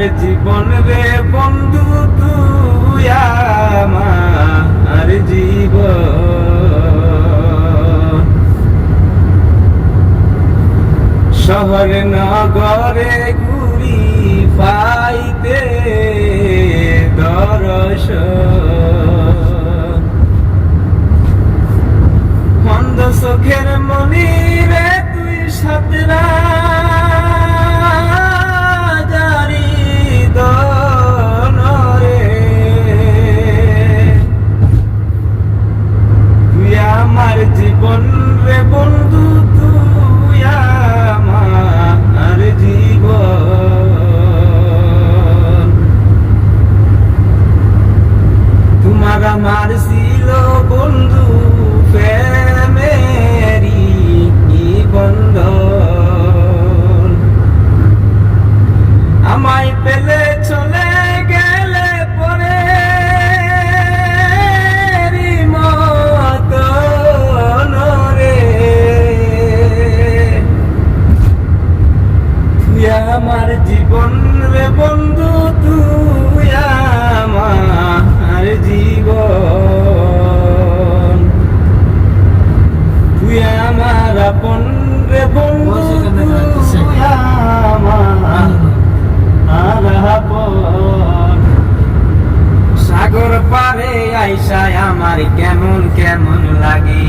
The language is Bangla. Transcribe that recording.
আমার জীবন রে বন্ধু তুই আমার জীবন। শহরে নগরে ঘুরি পাইতে দরশ তোমার আমার ছিল বন্ধু প্রেমেরি বন্ধন আমায় পেলে চলে গেলে পরে আমার জীবন রে বন্ধু, তুই আমার জীবন। আইসায় আমার কেমন কেমন লাগে